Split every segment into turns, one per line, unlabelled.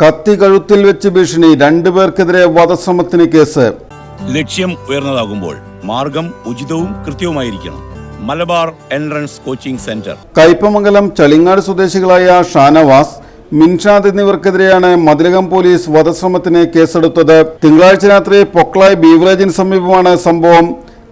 കത്തി കഴുത്തിൽ വെച്ച് ഭീഷണി. രണ്ടുപേർക്കെതിരെ വധശ്രമത്തിന് കേസ്.
ലക്ഷ്യം ഉയർന്നതാകുമ്പോൾ മാർഗം ഉചിതവും കൃത്യവുമായിരിക്കണം. Malabar entrance coaching centre.
Kaipamangalam Chalingad സ്വദേശികളായ ഷാനവാസ് മിൻഷാദ് എന്നിവർക്കെതിരെയാണ് മതിലകം പോലീസ് വധശ്രമത്തിന് കേസെടുത്തത്. തിങ്കളാഴ്ച രാത്രി പൊക്ലായ് ബീവറേജിന് സമീപമാണ് സംഭവം.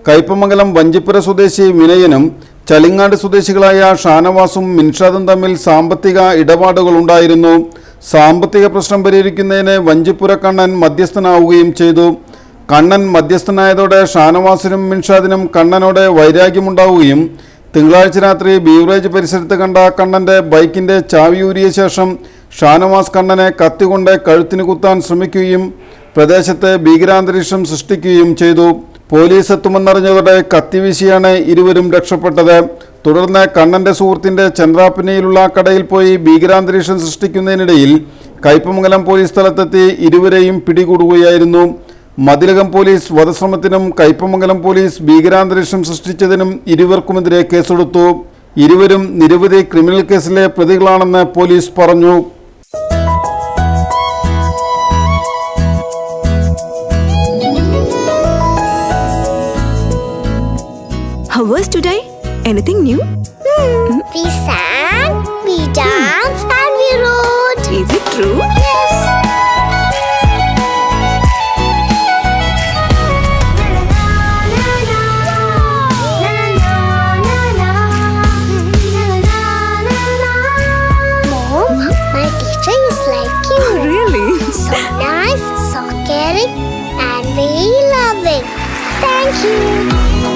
കയ്പമംഗലം വഞ്ചിപ്പുര സ്വദേശി വിനയനും ചളിങ്ങാട് സ്വദേശികളായ ഷാനവാസും മിൻഷാദും തമ്മിൽ സാമ്പത്തിക ഇടപാടുകളുണ്ടായിരുന്നു. സാമ്പത്തിക പ്രശ്നം പരിഹരിക്കുന്നതിന് വഞ്ചിപ്പുര കണ്ണൻ മധ്യസ്ഥനാവുകയും ചെയ്തു. കണ്ണൻ മധ്യസ്ഥനായതോടെ ഷാനവാസിനും മിൻഷാദിനും കണ്ണനോട് വൈരാഗ്യമുണ്ടാവുകയും തിങ്കളാഴ്ച രാത്രി ബീവറേജ് പരിസരത്ത് കണ്ട കണ്ണന്റെ ബൈക്കിന്റെ ചാവി ഊരിയ ശേഷം ഷാനവാസ് കണ്ണനെ കത്തികൊണ്ട് കഴുത്തിന് കുത്താൻ ശ്രമിക്കുകയും പ്രദേശത്ത് ഭീകരാന്തരീക്ഷം സൃഷ്ടിക്കുകയും ചെയ്തു. പോലീസ് എത്തുമെന്നറിഞ്ഞതോടെ കത്തിവീശിയാണ് ഇരുവരും രക്ഷപ്പെട്ടത്. തുടർന്ന് കണ്ണന്റെ സുഹൃത്തിന്റെ ചന്ദ്രാപ്പിനയിലുള്ള കടയിൽ പോയി ഭീകരാന്തരീക്ഷം സൃഷ്ടിക്കുന്നതിനിടയിൽ കയ്പമംഗലം പോലീസ് സ്ഥലത്തെത്തി ഇരുവരെയും പിടികൂടുകയായിരുന്നു. മതിലകം പോലീസ് വധശ്രമത്തിനും കയ്പമംഗലം പോലീസ് ഭീകരാന്തരീക്ഷം സൃഷ്ടിച്ചതിനും ഇരുവർക്കുമെതിരെ കേസെടുത്തു. ഇരുവരും നിരവധി ക്രിമിനൽ കേസിലെ പ്രതികളാണെന്ന് പോലീസ് പറഞ്ഞു.
How was? Anything new?
We sang, we danced, and we wrote.
Is it true?
Yes. Mom, my teacher is like you.
Oh, really?
So nice, so caring, and very loving. Thank you.